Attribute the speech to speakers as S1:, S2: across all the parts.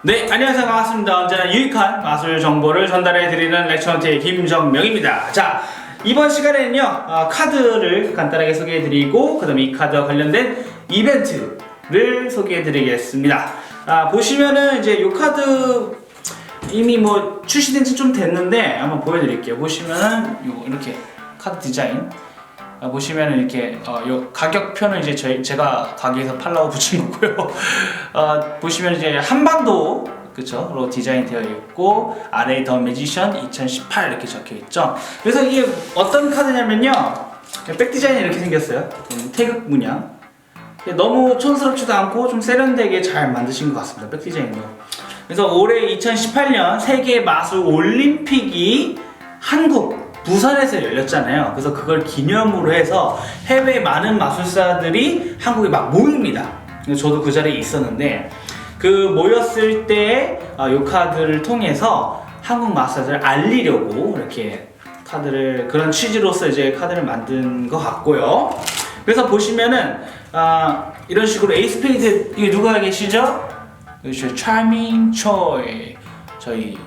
S1: 네, 안녕하세요. 반갑습니다. 언제나 유익한 마술 정보를 전달해 드리는 렉처런트의 김정명입니다. 자, 이번 시간에는요, 어, 카드를 간단하게 소개해 드리고, 그 다음에 이 카드와 관련된 이벤트를 소개해 드리겠습니다. 아, 보시면은 이제 이 카드 이미 뭐 출시된 지 좀 됐는데, 한번 보여드릴게요. 보시면은 요 이렇게 카드 디자인. 아, 보시면 이렇게 어, 요 가격표는 이제 저희 제가 가게에서 팔라고 붙인 거고요. 어, 보시면 이제 한반도 그쵸?로 디자인 되어 있고 아래에 더 매지션 2018 이렇게 적혀 있죠. 그래서 이게 어떤 카드냐면요, 백 디자인이 이렇게 생겼어요. 음, 태극 문양. 너무 촌스럽지도 않고 좀 세련되게 잘 만드신 것 같습니다. 백 디자인도. 그래서 올해 2018년 세계 마술 올림픽이 한국 부산에서 열렸잖아요. 그래서 그걸 기념으로 해서 해외 많은 마술사들이 한국에 막 모입니다. 저도 그 자리에 있었는데 그 모였을 때이 카드를 통해서 한국 마술사들을 알리려고 이렇게 카드를 그런 취지로서 이제 카드를 만든 것 같고요. 그래서 보시면은 아, 이런 식으로 에이스 페이드 이게 누가 계시죠? 차밍 초이 저희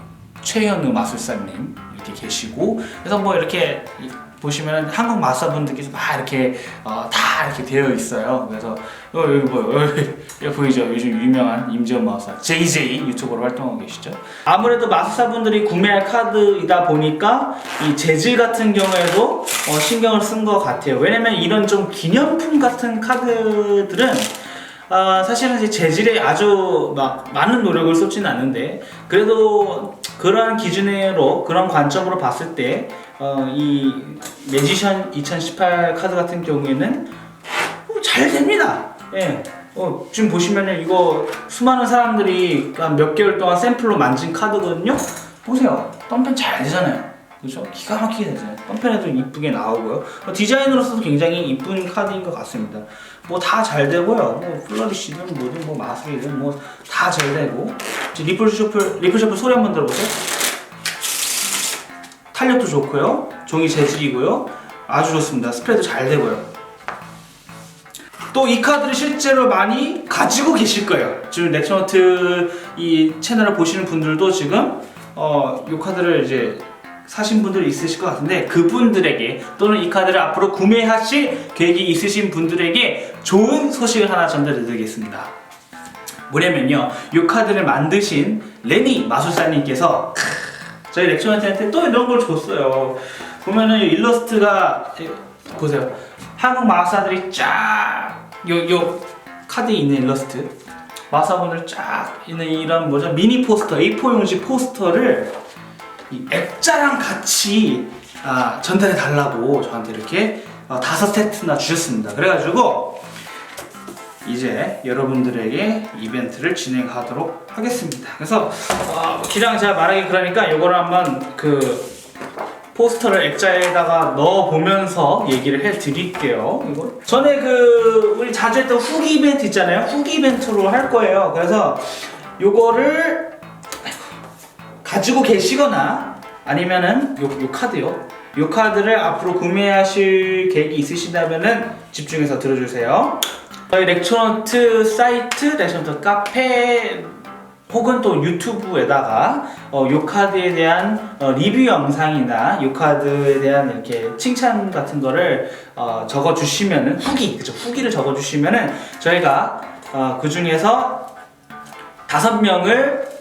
S1: 최현우 마술사님 이렇게 계시고 그래서 뭐 이렇게 이- 보시면 한국 마술사분들께서 막 이렇게 어, 다 이렇게 되어 있어요. 그래서 어, 여기 뭐 여기, 여기 보이죠? 요즘 유명한 임지원 마술사 JJ 유튜버로 활동하고 계시죠. 아무래도 마술사분들이 구매할 카드이다 보니까 이 재질 같은 경우에도 어, 신경을 쓴 것 같아요. 왜냐면 이런 좀 기념품 같은 카드들은 아, 사실은 이제 재질에 아주 막 많은 노력을 쏟지는 않는데 그래도 그러한 기준으로 그런 관점으로 봤을 때 어, 이 매지션 2018 카드 같은 경우에는 어, 잘 됩니다. 예. 어, 지금 보시면은 이거 수많은 사람들이 한몇 개월 동안 샘플로 만진 카드거든요. 보세요. 덤펜 잘 되잖아요. 그렇죠? 기가 막히게 되잖아요. 덤펜에도 이쁘게 나오고요. 어, 디자인으로서도 굉장히 이쁜 카드인 것 같습니다. 뭐 다 잘 되고요. 뭐 플러리시든 뭐든 뭐 마술이든 뭐 다 잘 되고 지금 리플 셔플 리플 셔플 소리 한번 들어보세요. 탄력도 좋고요. 종이 재질이고요. 아주 좋습니다. 스프레도 잘 되고요. 또이 카드를 실제로 많이 가지고 계실 거예요. 지금 렉처노트 이 채널을 보시는 분들도 지금 어, 이 카드를 이제 사신 분들 있으실 것 같은데 그분들에게 또는 이 카드를 앞으로 구매하실 계획이 있으신 분들에게 좋은 소식을 하나 전달해드리겠습니다. 뭐냐면요, 이 카드를 만드신 레니 마술사님께서 크, 저희 렉처너한테 또 이런 걸 줬어요. 보면은 이 일러스트가 이- 보세요. 한국 마술사들이 쫙 요 요 카드에 있는 일러스트 마사본을 쫙 있는 이런 뭐죠 미니 포스터 A4 용지 포스터를 이 액자랑 같이 아, 전달해 달라고 저한테 이렇게 어, 다섯 세트나 주셨습니다. 그래가지고 이제 여러분들에게 이벤트를 진행하도록 하겠습니다. 그래서 어, 기랑 제가 말하기 그러니까 이거를 한번 그 포스터를 액자에다가 넣어 보면서 얘기를 해 드릴게요. 이거 전에 그 우리 자주 했던 후기 이벤트 있잖아요. 후기 이벤트로 할 거예요. 그래서 요거를 가지고 계시거나 아니면은 요, 요 카드요. 요 카드를 앞으로 구매하실 계획이 있으시다면은 집중해서 들어주세요. 저희 렉처런트 사이트, 렉처런트 카페 혹은 또 유튜브에다가 어, 요 카드에 대한 어, 리뷰 영상이나 요 카드에 대한 이렇게 칭찬 같은 거를 어, 적어 주시면은 후기 그죠 후기를 적어 주시면은 저희가 어, 그 중에서 다섯 명을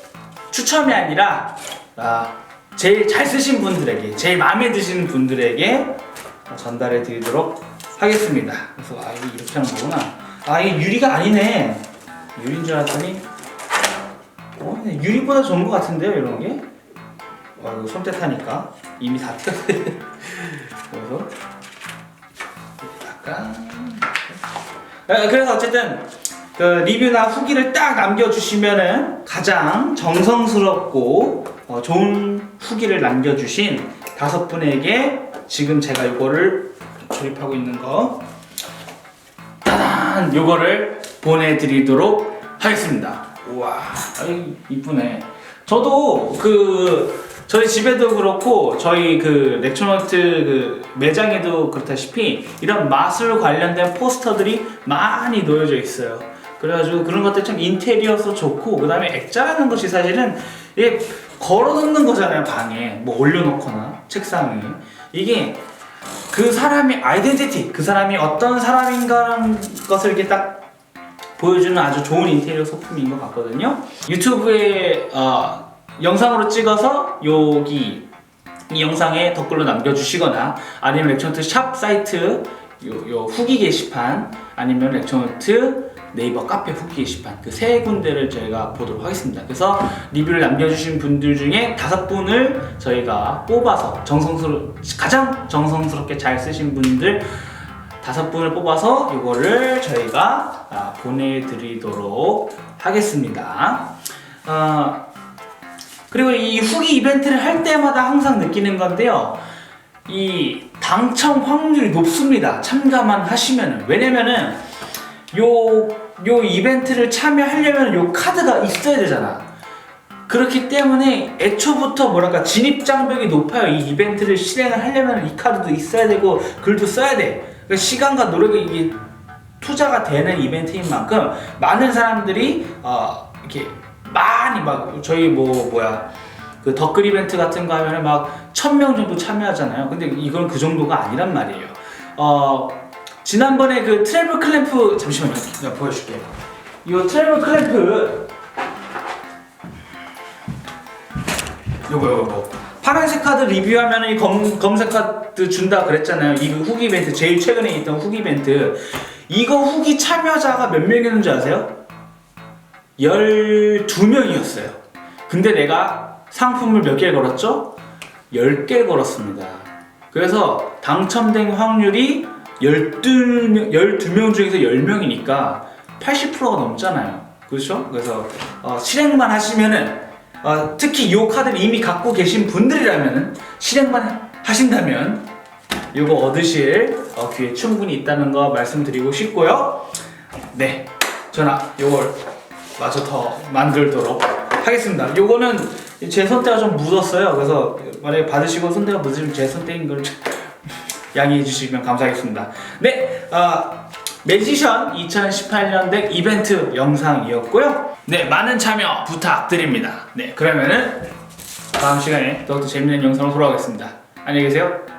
S1: 추첨이 아니라 아, 제일 잘 쓰신 분들에게 제일 마음에 드시는 분들에게 어, 전달해 드리도록 하겠습니다. 그래서 아 이게 이렇게 하는 거구나. 아 이게 유리가 아니네. 유리인 줄 알았더니 어, 유리보다 좋은 것 같은데요, 이런 게? 어, 이거 손때 타니까 이미 다 튀었어요. 그래서 약간 아, 그래서 어쨌든 그 리뷰나 후기를 딱 남겨주시면은 가장 정성스럽고 어, 좋은 후기를 남겨주신 다섯 분에게 지금 제가 이거를 조립하고 있는 거 따단 요거를 보내드리도록 하겠습니다. 우와, 아이 이쁘네. 저도 그 저희 집에도 그렇고 저희 그 렉처너트 그 매장에도 그렇다시피 이런 마술 관련된 포스터들이 많이 놓여져 있어요. 그래가지고 그런 것들 참 인테리어도 좋고 그 다음에 액자라는 것이 사실은 이게 걸어 놓는 거잖아요 방에. 뭐 올려놓거나 책상에. 이게 그 사람의 아이덴티티 그 사람이 어떤 사람인가라는 것을 이렇게 딱 보여주는 아주 좋은 인테리어 소품인 것 같거든요. 유튜브에 어, 영상으로 찍어서 여기 이 영상에 댓글로 남겨주시거나 아니면 렉천트 샵 사이트 요, 요 후기 게시판 아니면 렉천트 네이버 카페 후기 게시판 그 세 군데를 저희가 보도록 하겠습니다. 그래서 리뷰를 남겨주신 분들 중에 다섯 분을 저희가 뽑아서 정성스러 가장 정성스럽게 잘 쓰신 분들 다섯 분을 뽑아서 이거를 저희가 아, 보내드리도록 하겠습니다. 어, 그리고 이 후기 이벤트를 할 때마다 항상 느끼는 건데요. 이 당첨 확률이 높습니다. 참가만 하시면은. 왜냐면은 요, 요 이벤트를 참여하려면 요 카드가 있어야 되잖아. 그렇기 때문에 애초부터 뭐랄까 진입 장벽이 높아요. 이 이벤트를 실행을 하려면 이 카드도 있어야 되고 글도 써야 돼. 그러니까 시간과 노력이 이게 투자가 되는 이벤트인 만큼 많은 사람들이 어, 이렇게 많이 막 저희 뭐 뭐야 그 덧글 이벤트 같은 거 하면은 막 천 명 정도 참여하잖아요. 근데 이건 그 정도가 아니란 말이에요. 어 지난번에 그 트래블 클램프 잠시만요. 내가 보여줄게요. 이 트래블 클램프 요거 요거 요거 파란색 카드 리뷰하면 이 검, 검색 카드 준다 그랬잖아요. 이 후기 이벤트 제일 최근에 있던 후기 이벤트 이거 후기 참여자가 몇 명이었는지 아세요? 12명이었어요. 근데 내가 상품을 몇 개 걸었죠? 10개 걸었습니다. 그래서 당첨된 확률이 12명, 12명 중에서 10명이니까 80%가 넘잖아요. 그렇죠? 그래서 어, 실행만 하시면은 어, 특히 이 카드를 이미 갖고 계신 분들이라면 실행만 하신다면 이거 얻으실 어, 기회 충분히 있다는 거 말씀드리고 싶고요. 네, 전화 요걸 마저 더 만들도록 하겠습니다. 요거는 제 손때가 좀 묻었어요. 그래서 만약에 받으시고 손때가 묻으면 제 손때인 걸 양해해 주시면 감사하겠습니다. 네, 어, 매지션 2018년 덱 이벤트 영상이었고요. 네, 많은 참여 부탁드립니다. 네, 그러면은 다음 시간에 더욱더 재밌는 영상으로 돌아오겠습니다. 안녕히 계세요.